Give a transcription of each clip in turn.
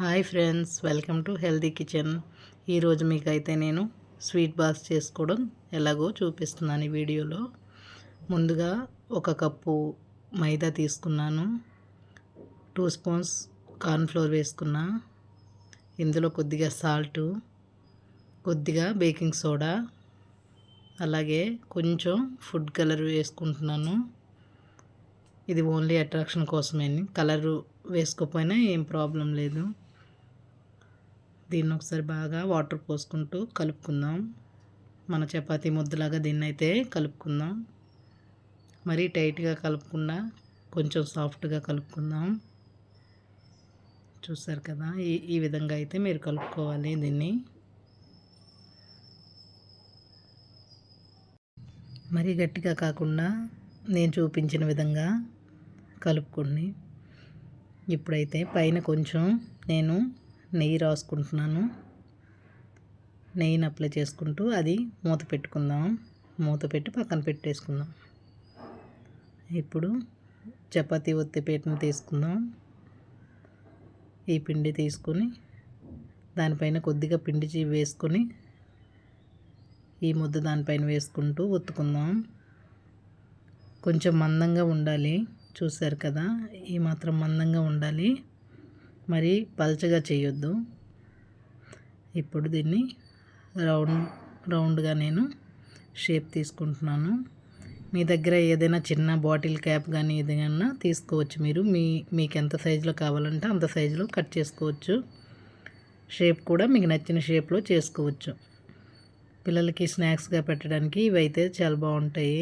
Hi friends welcome to healthy kitchen. ఈరోజు మీకైతే నేను స్వీట్ బాక్స్ చేసుకోవడం ఎలాగో చూపిస్తున్నాను ఈ వీడియోలో. ముందుగా ఒక కప్పు మైదా తీసుకున్నాను. టూ స్పూన్స్ కార్న్ఫ్లోర్ వేసుకున్నా. ఇందులో కొద్దిగా సాల్టు కొద్దిగా బేకింగ్ సోడా అలాగే కొంచెం ఫుడ్ కలర్ వేసుకుంటున్నాను. ఇది ఓన్లీ అట్రాక్షన్ కోసమే కలరు వేసుకోకపోయినా ఏం ప్రాబ్లం లేదు. దీన్ని ఒకసారి బాగా వాటర్ పోసుకుంటూ కలుపుకుందాం. మన చపాతీ ముద్దలాగా దీన్ని అయితే కలుపుకుందాం. మరీ టైట్గా కలుపుకుండా కొంచెం సాఫ్ట్గా కలుపుకుందాం. చూసారు కదా ఈ ఈ విధంగా అయితే మీరు కలుపుకోవాలి దీన్ని. మరీ గట్టిగా కాకుండా నేను చూపించిన విధంగా కలుపుకోండి. ఇప్పుడైతే పైన కొంచెం నేను నెయ్యి రాసుకుంటున్నాను. నెయ్యిని అప్లై చేసుకుంటూ అది మూత పెట్టుకుందాం. మూత పెట్టి పక్కన పెట్టేసుకుందాం. ఇప్పుడు చపాతీ ఒత్తి పీటను తీసుకుందాం. ఈ పిండి తీసుకొని దానిపైన కొద్దిగా పిండి వేసుకొని ఈ ముద్ద దానిపైన వేసుకుంటూ ఒత్తుకుందాం. కొంచెం మందంగా ఉండాలి. చూశారు కదా? ఈ మాత్రం మందంగా ఉండాలి. మరి పల్చగా చేయొద్దు. ఇప్పుడు దీన్ని రౌండ్ రౌండ్గా నేను షేప్ తీసుకుంటున్నాను. మీ దగ్గర ఏదైనా చిన్న బాటిల్ క్యాప్ కానీ ఏదైనా తీసుకోవచ్చు మీరు. మీ మీకు ఎంత సైజులో కావాలంటే అంత సైజులో కట్ చేసుకోవచ్చు. షేప్ కూడా మీకు నచ్చిన షేప్లో చేసుకోవచ్చు. పిల్లలకి స్నాక్స్గా పెట్టడానికి ఇవి అయితే చాలా బాగుంటాయి.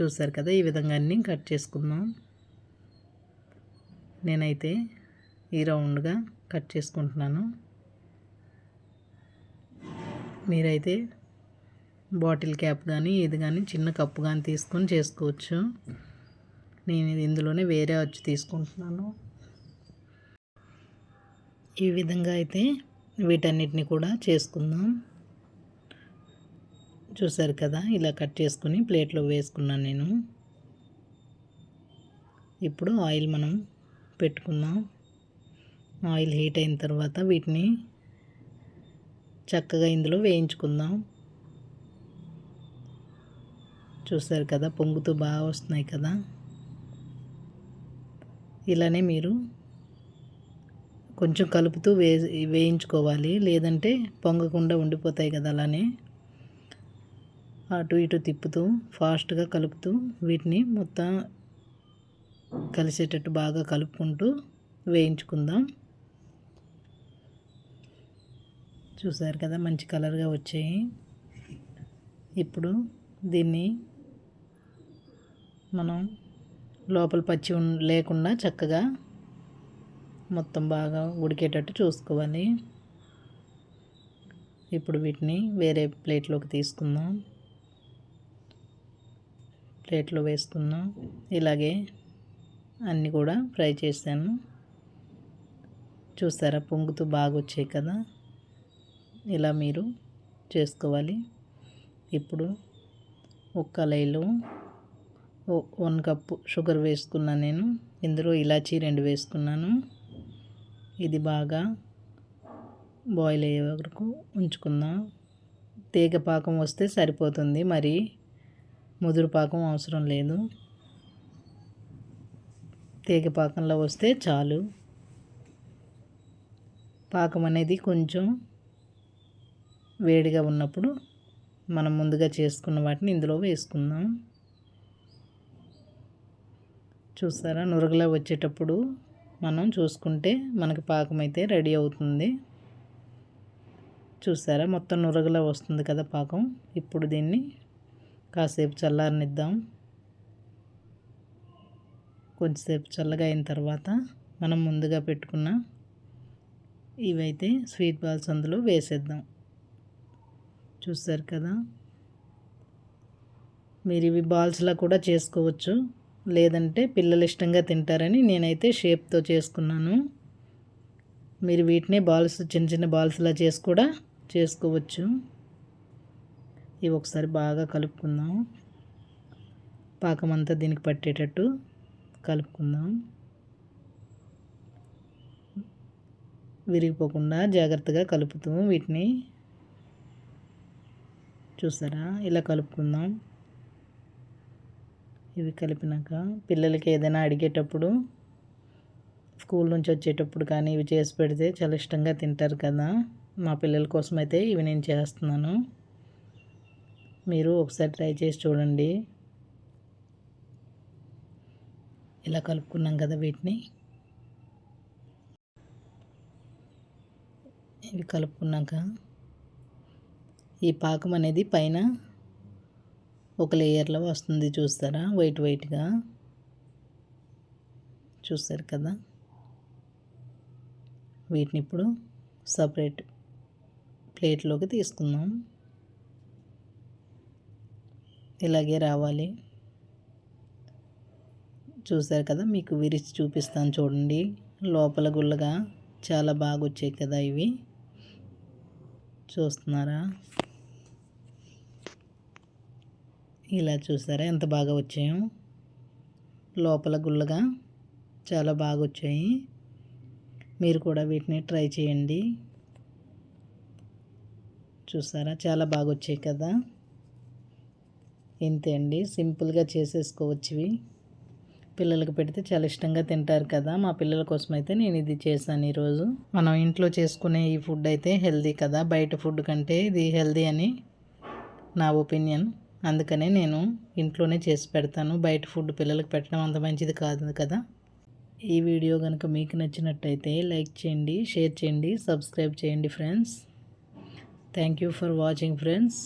చూసారు కదా ఈ విధంగా అన్నీ కట్ చేసుకుందాం. నేనైతే ఈ రౌండ్గా కట్ చేసుకుంటున్నాను. మీరైతే బాటిల్ క్యాప్ కానీ ఇది కానీ చిన్న కప్పు కానీ తీసుకొని చేసుకోవచ్చు. నేను ఇందులోనే వేరే వచ్చి తీసుకుంటున్నాను. ఈ విధంగా అయితే వీటన్నిటిని కూడా చేసుకుందాం. చూసారు కదా ఇలా కట్ చేసుకుని ప్లేట్లో వేసుకున్నాను నేను. ఇప్పుడు ఆయిల్ మనం పెట్టుకుందాం. ఆయిల్ హీట్ అయిన తర్వాత వీటిని చక్కగా ఇందులో వేయించుకుందాం. చూస్తారు కదా పొంగుతూ బాగా వస్తున్నాయి కదా. ఇలానే మీరు కొంచెం కలుపుతూ వే వేయించుకోవాలి. లేదంటే పొంగకుండా ఉండిపోతాయి కదా అలానే. అటు ఇటు తిప్పుతూ ఫాస్ట్గా కలుపుతూ వీటిని మొత్తం కలిసేటట్టు బాగా కలుపుకుంటూ వేయించుకుందాం. చూసారు కదా మంచి కలర్గా వచ్చాయి. ఇప్పుడు దీన్ని మనం లోపల పచ్చి లేకుండా చక్కగా మొత్తం బాగా ఉడికేటట్టు చూసుకోవాలి. ఇప్పుడు వీటిని వేరే ప్లేట్లోకి తీసుకుందాం. ప్లేట్లో వేసుకుందాం. ఇలాగే అన్నీ కూడా ఫ్రై చేశాను. చూసారా పొంగుతూ బాగా వచ్చాయి కదా? ఇలా మీరు చేసుకోవాలి. ఇప్పుడు ఒక కళాయిలో వన్ కప్పు షుగర్ వేసుకున్నాను నేను. ఇందులో ఇలాచీ రెండు వేసుకున్నాను. ఇది బాగా బాయిల్ అయ్యే వరకు ఉంచుకుందాం. తీగ పాకం వస్తే సరిపోతుంది. మరి ముదురు పాకం అవసరం లేదు. తీగ పాకంలో వస్తే చాలు. పాకం అనేది కొంచెం వేడిగా ఉన్నప్పుడు మనం ముందుగా చేసుకున్న వాటిని ఇందులో వేసుకుందాం. చూస్తారా నురగలా వచ్చేటప్పుడు మనం చూసుకుంటే మనకి పాకం అయితే రెడీ అవుతుంది. చూసారా? మొత్తం నురగలా వస్తుంది కదా పాకం. ఇప్పుడు దీన్ని కాసేపు చల్లారనిద్దాం. కొంచెంసేపు చల్లగా అయిన తర్వాత మనం ముందుగా పెట్టుకున్న ఇవైతే స్వీట్ బాల్స్ అందులో వేసేద్దాం. చూస్తారు కదా? మీరు ఇవి బాల్స్లా కూడా చేసుకోవచ్చు. లేదంటే పిల్లలు ఇష్టంగా తింటారని నేనైతే షేప్తో చేసుకున్నాను. మీరు వీటినే బాల్స్ చిన్న చిన్న బాల్స్లా చేసి కూడా చేసుకోవచ్చు. ఇవి ఒకసారి బాగా కలుపుకుందాం. పాకం అంతా దీనికి పట్టేటట్టు కలుపుకుందాం. విరిగిపోకుండా జాగ్రత్తగా కలుపుతూ వీటిని చూసారా? ఇలా కలుపుకుందాం. ఇవి కలిపినాక పిల్లలకి ఏదైనా అడిగేటప్పుడు స్కూల్ నుంచి వచ్చేటప్పుడు కానీ ఇవి చేసి పెడితే చాలా ఇష్టంగా తింటారు కదా. మా పిల్లల కోసం అయితే ఇవి నేను చేస్తున్నాను. మీరు ఒకసారి ట్రై చేసి చూడండి. ఇలా కలుపుకున్నాం కదా వీటిని. ఇవి కలుపుకున్నాక ఈ పాకం అనేది పైన ఒక లేయర్లో వస్తుంది చూస్తారా? వైట్ వైట్గా. చూస్తారు కదా? వీటిని ఇప్పుడు సపరేట్ ప్లేట్లోకి తీసుకుందాం. ఇలాగే రావాలి. చూసారు కదా మీకు విరిచి చూపిస్తాను చూడండి. లోపల గుల్లగా చాలా బాగా వచ్చాయి కదా ఇవి. చూస్తున్నారా? ఇలా చూసారా? ఎంత బాగా వచ్చాయో. లోపల గుల్లగా చాలా బాగా వచ్చాయి మీరు కూడా వీటిని ట్రై చేయండి. చూసారా? చాలా బాగా వచ్చాయి కదా. ఇంతే అండి. సింపుల్గా చేసేసుకోవచ్చు ఇవి. పిల్లలకు పెడితే చాలా ఇష్టంగా తింటారు కదా మా పిల్లల కోసం అయితే నేను ఇది చేశాను ఈరోజు. మనం ఇంట్లో చేసుకునే ఈ ఫుడ్ అయితే హెల్దీ కదా బయట ఫుడ్ కంటే ఇది హెల్దీ అని నా ఒపీనియన్ అందుకనే నేను ఇంట్లోనే చేసి పెడతాను బయట ఫుడ్ పిల్లలకు పెట్టడం అంత మంచిది కాదు కదా. ఈ వీడియో కనుక మీకు నచ్చినట్టయితే లైక్ చేయండి షేర్ చేయండి సబ్స్క్రైబ్ చేయండి friends thank you for watching friends